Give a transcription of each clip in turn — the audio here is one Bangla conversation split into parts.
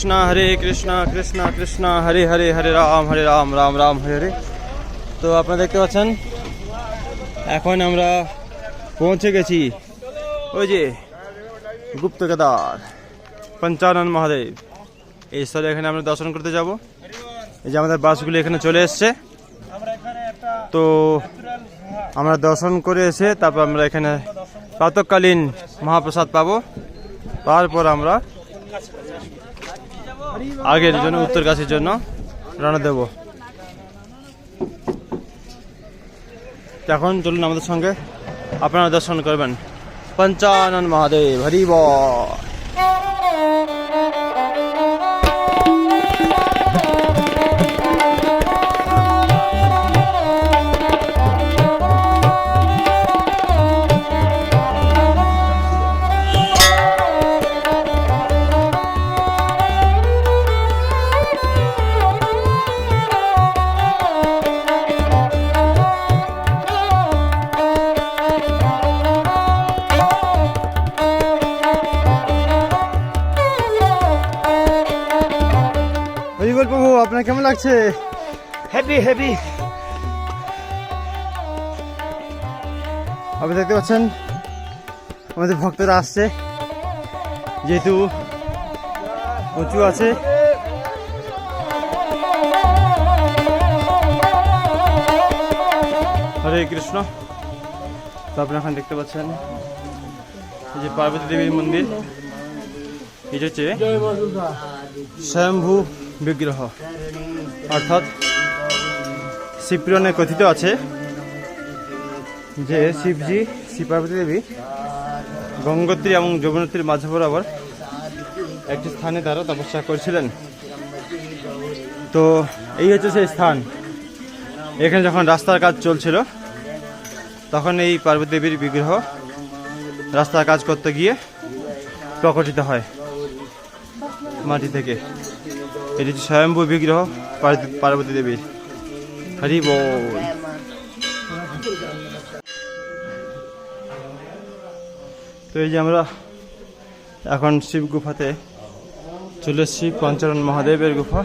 কৃষ্ণ, হরে কৃষ্ণ কৃষ্ণ কৃষ্ণ, হরে হরে হরে রাম হরে রাম রাম রাম, হরে হরে। তো আপনারা দেখতে পাচ্ছেন, এখন আমরা পৌঁছে গেছি ওই যে গুপ্ত কেদার পঞ্চানন মহাদেব। এই স্থলে এখানে আমরা দর্শন করতে যাব। এই যে আমাদের বাসগুলি এখানে চলে এসছে। তো আমরা দর্শন করে এসে তারপর আমরা এখানে প্রাতকালীন মহাপ্রসাদ পাবো। তারপর আমরা আগের জন্য, উত্তর কাছের জন্য রানা দেব। এখন চলুন আমাদের সঙ্গে। আপনারা দর্শন করবেন। পঞ্চানন মহাদেব হরিব কেমন লাগছে? হেভি হেভি আপনি দেখতে পাচ্ছেন আমাদের ভক্তরা আসছে। যেহেতু উঁচু আছে। হরে কৃষ্ণ। তো আপনি এখন দেখতে পাচ্ছেন এই যে পার্বতী দেবীর মন্দির। এটা হচ্ছে স্বয়ম্ভু বিগ্রহ। অর্থাৎ শিবপুরাণে কথিত আছে যে শিবজি শ্রী পার্বতী দেবী, গঙ্গোত্রী এবং যমুনোত্রীর মাঝে বরাবর একটি স্থানে তারা তপস্যা করেছিলেন। তো এই হচ্ছে সেই স্থান। এখানে যখন রাস্তার কাজ চলছিল, তখন এই পার্বতী দেবীর বিগ্রহ রাস্তার কাজ করতে গিয়ে প্রকটিত হয় মাটি থেকে। এটি স্বয়ম্ভু বিগ্রহ পার্বতী- পার্বতী দেবীর। হরি বল। তো এই যে আমরা এখন শিব গুফাতে চলে এসেছি পঞ্চরণ মহাদেবের গুফা।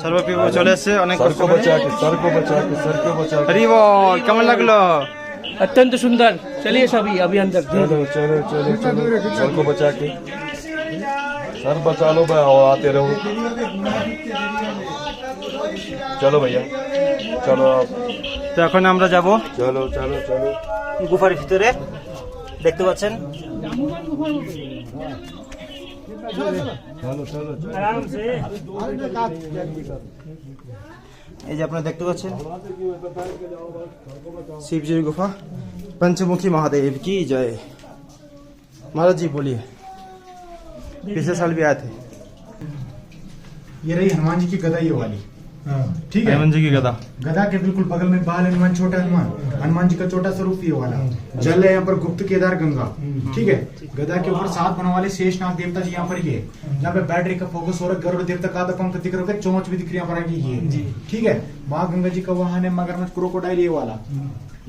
সর্বপ্রিয় চলে এসছে অনেক सर কষ্ট को করে बचा के सर को बचा के सर को बचा के হরি বল কেমন লাগলো अत्यंत सुंदर चलिए सभी अभी अंदर चलो चलो चलो चलो सर को बचा के सर बचा लो भाई और आते रहो चलो भैया चलो आप তো এখন আমরা যাব चलो चलो चलो গুফার ভিতরে দেখতে পাচ্ছেন এই যে আপনারা দেখতে পাচ্ছেন শিবজির গুফা पंचमुखी महादेव की जय महाराज जी बोलिए पिछले साल भी आए थे ये रही हनुमान जी की गदा ये वाली ठीक है। हनुमान जी की गदा। गदा के बिल्कुल बगल में बाल हनुमान छोटा हनुमान। हनुमान जी का छोटा स्वरूप ये वाला। जल है यहाँ पर गुप्त केदार गंगा। ठीक है? गदा के ऊपर सात बना वाले शेष नाग देवता जी यहाँ पर ये। यहाँ पे बैटरी का फोकस हो रहा है गरुड़ देवता का आधा पंख दिख रहा है चोंच भी दिख रही है यहाँ पर आगे ये। ठीक है? माँ गंगा जी का वाहन है मगरमच्छ क्रोकोडाइल ये वाला।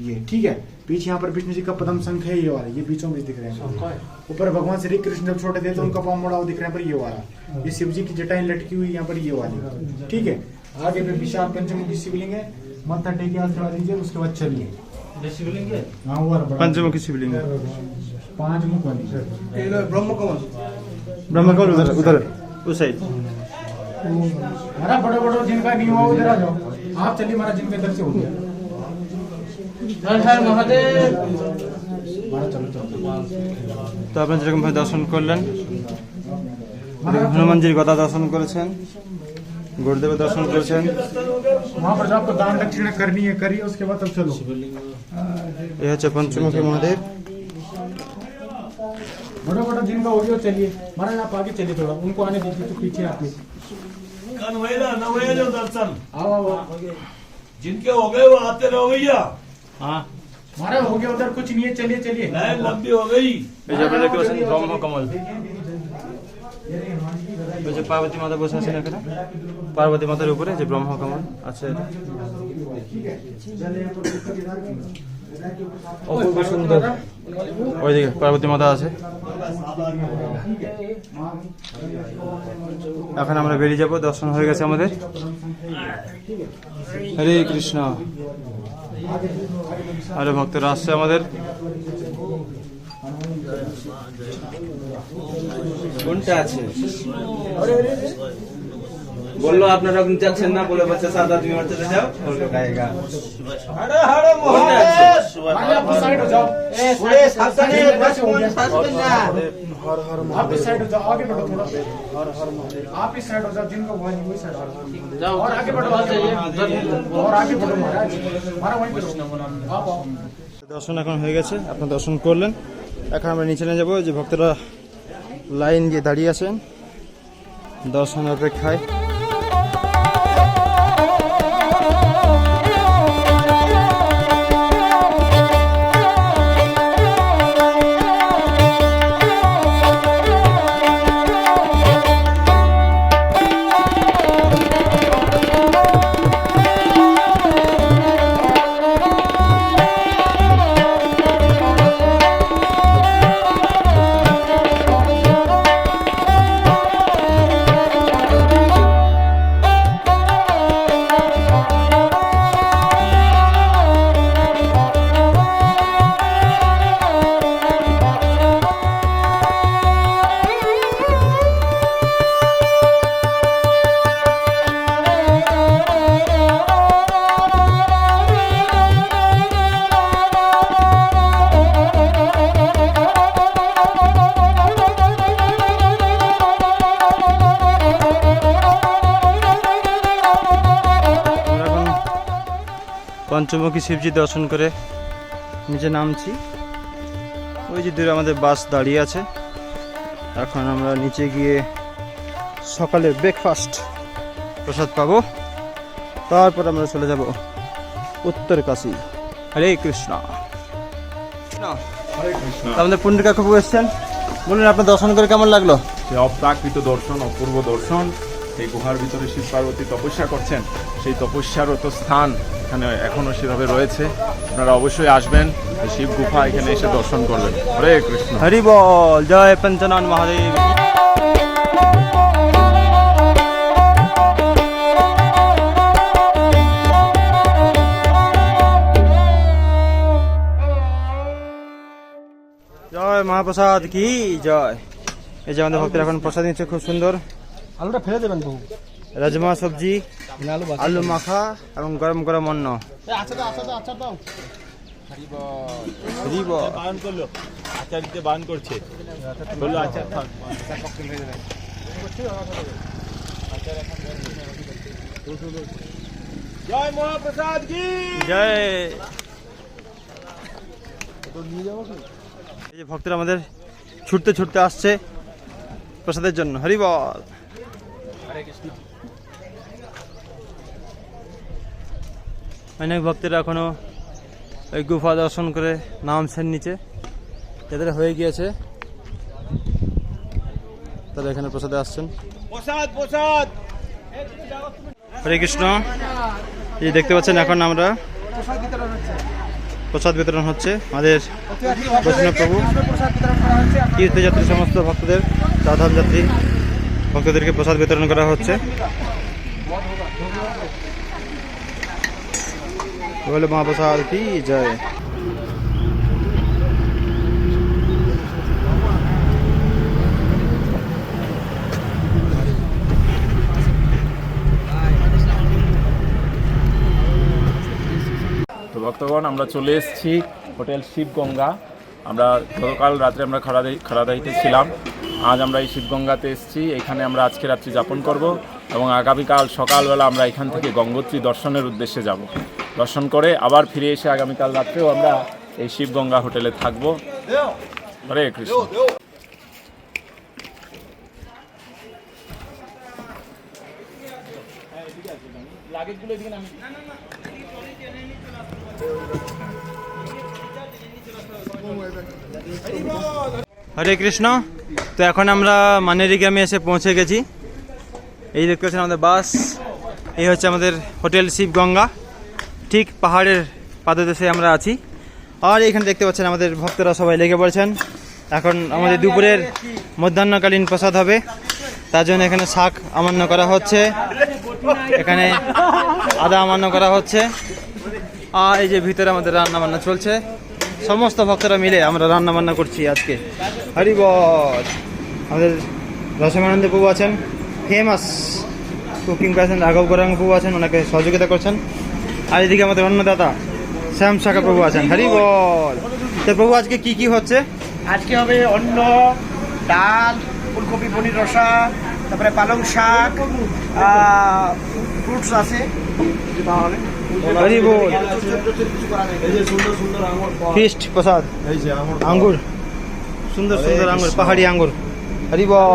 ये ठीक है? पीछे यहाँ पर विष्णु जी का पदम शंख है ये वाला। ये बीचों बीच दिख रहे हैं। ऊपर भगवान श्री कृष्ण जब छोटे थे तो उनका पाँव मोड़ा हुआ दिख रहा है पर ये वाला। ये शिव जी की जटाएँ लटकी हुई यहाँ पर ये वाली। ठीक है? आगे पे विशाल पंचमुखी शिवलिंग है माथा टेके हाथ चढ़ा दीजिए उसके बाद चलिए हाँ वो वाला बड़ा। पंचमुखी शिवलिंग पांच मुख वाली ब्रह्मकमल उधर उधर उस साइड हमारा बड़े बड़े जिनका नहीं हुआ उधर आ जाओ आप चलिए हमारा जिनका इधर से हो गया हमारा चलो चलो তো আপনি যেরকম ভাবে দর্শন করলেন হনুমানজির গদা দর্শন করেছেন गुरुदेव दर्शन कर वहाँ पर आपको दान दक्षिणा करनी है करिए उसके बाद चलो। यह महादेव। बड़ा बड़ा हो गया चलिए। महाराज आप आगे चलिए थोड़ा उनको आने दीजिए तो पीछे जो दर्शन। आओ आओ जिनके हो गए वो आते रहो भैया। हाँ। महाराज हो गया उधर कुछ नहीं है चलिए चलिए। लंबी हो गई। कमल। যে পার্বতী মাতা বসে আছেন এখানে। পার্বতী মাতার উপরে যে ব্রহ্মকমল আছে অপূর্ব সুন্দর। ওইদিকে পার্বতী মাতা আছে। এখন আমরা বেরিয়ে যাব, দর্শন হয়ে গেছে আমাদের। হরে কৃষ্ণ। আরে ভক্তরা আসছে আমাদের। কোনটা আছে বললো আপনারা ওখানে যাচ্ছেন না বলে বলছে সাদা তুমি আমার চলে যাও বললো গায়েগা हरे हरे महाराज आप इस साइड हो जाओ आप इस साइड हो जाओ आगे बढ़ो थोड़ा आप इस साइड हो जाओ जिनका हुआ नहीं वही साइड जाओ और आगे बढ़ो और आगे बढ़ो महाराज हमारा वहीं पे रुको। आप आओ দর্শন এখন হয়ে গেছে আপনার দর্শন করলেন এখন আমরা নিচে নিয়ে যাব। যে ভক্তরা লাইন দিয়ে দাঁড়িয়ে আছেন দর্শন অপেক্ষায়। পঞ্চমুখী শিবজি দর্শন করে নিচে নামছি। ওই যে দূরে আমাদের বাস দাঁড়িয়ে আছে। এখন আমরা নিচে গিয়ে সকালে ব্রেকফাস্ট প্রসাদ পাবো। তারপর আমরা চলে যাব উত্তর কাশী। হরে কৃষ্ণ। কৃষ্ণ। আমাদের পুণ্ডিকা খুব এসছেন। বলুন আপনার দর্শন করে কেমন লাগল? অপ্রাকৃত দর্শন অপূর্ব দর্শন এই গুহার ভিতরে শিব পার্বতী তপস্যা করছেন। সেই তপস্যারত স্থান এখানে এখনও সেভাবে রয়েছে। আপনারা অবশ্যই আসবেন শিব গুফা এখানে এসে দর্শন করবেন। হরে কৃষ্ণ। হরি বল জয় পঞ্চনাথ মহাদেব। জয় মহাপ্রসাদ কি জয়? এই যে আমাদের ভক্তরা এখন প্রসাদ নিচ্ছে খুব সুন্দর। আলুটা ফেলে দেবেন বহু রাজমা সবজি আলু মাখা এবং গরম গরম অন্ন। আচ্ছা আচ্ছা আচ্ছা হরি জয় মহাপ্রসাদ কি? জয়। এই যে ভক্তরা আমাদের ছুটতে ছুটতে আসছে প্রসাদের জন্য। হরিবল। অনেক ভক্তরা এখনও ওই গুফা দর্শন করে নামছেন নিচে। যাদের হয়ে গিয়েছে তারা এখানে প্রসাদে আসছেন। হরে কৃষ্ণ। এই দেখতে পাচ্ছেন এখন আমরা প্রসাদ বিতরণ হচ্ছে। আমাদের বৈষ্ণব প্রভু তীর্থযাত্রী সমস্ত ভক্তদের চারধাম যাত্রী ভক্তদেরকে প্রসাদ বিতরণ করা হচ্ছে। বলে মহাপ্রসাদ কি জয়। ভক্তগণ, আমরা চলে এসেছি হোটেল শিবগঙ্গা। আমরা গতকাল রাত্রে আমরা খাড়াদাই খাড়াদাইতে ছিলাম। আজ আমরা এই শিবগঙ্গাতে এসেছি। এখানে আমরা আজকে রাত্রি যাপন করব। এবং আগামীকাল সকালবেলা আমরা এখান থেকে গঙ্গোত্রী দর্শনের উদ্দেশ্যে যাব। দর্শন করে আবার ফিরে এসে আগামীকাল রাত্রেও আমরা এই শিবগঙ্গা হোটেলে থাকব। হরে কৃষ্ণ। হরে কৃষ্ণ। তো এখন আমরা মানেরি গ্রামে এসে পৌঁছে গেছি। এই দেখতে পাচ্ছেন আমাদের বাস। এই হচ্ছে আমাদের হোটেল শিবগঙ্গা। ঠিক পাহাড়ের পাদদেশে আমরা আছি। আর এখানে দেখতে পাচ্ছেন আমাদের ভক্তরা সবাই লেগে পড়েছেন। এখন আমাদের দুপুরের মধ্যাহ্নকালীন প্রসাদ হবে। তার জন্য এখানে শাক আমান্য করা হচ্ছে। এখানে আদা আমান্য করা হচ্ছে। আর এই যে ভিতরে আমাদের রান্না বান্না চলছে। সমস্ত ভক্তরা মিলে আমরা রান্না বান্না করছি আজকে। হরি বল। আমাদের রসমানন্দ প্রভু আছেন। ফেমাস কুকিং পার্সন রাঘব গোরাঙ্গ প্রভু আছেন ওনাকে সহযোগিতা করছেন। আর এদিকে আমাদের অন্নদাতা শ্যাম শাখা প্রভু আছেন। হরি বল। তো প্রভু আজকে কি কি হচ্ছে? আজকে হবে অন্ন ডাল ফুলকপি পনির রসা তারপরে পালং শাক ফ্রুটস আছে। হরি বল। ফিস্ট প্রসাদ এই যে আমার আঙ্গুর। সুন্দর সুন্দর আঙ্গুর পাহাড়ি আঙ্গুর হরি বল।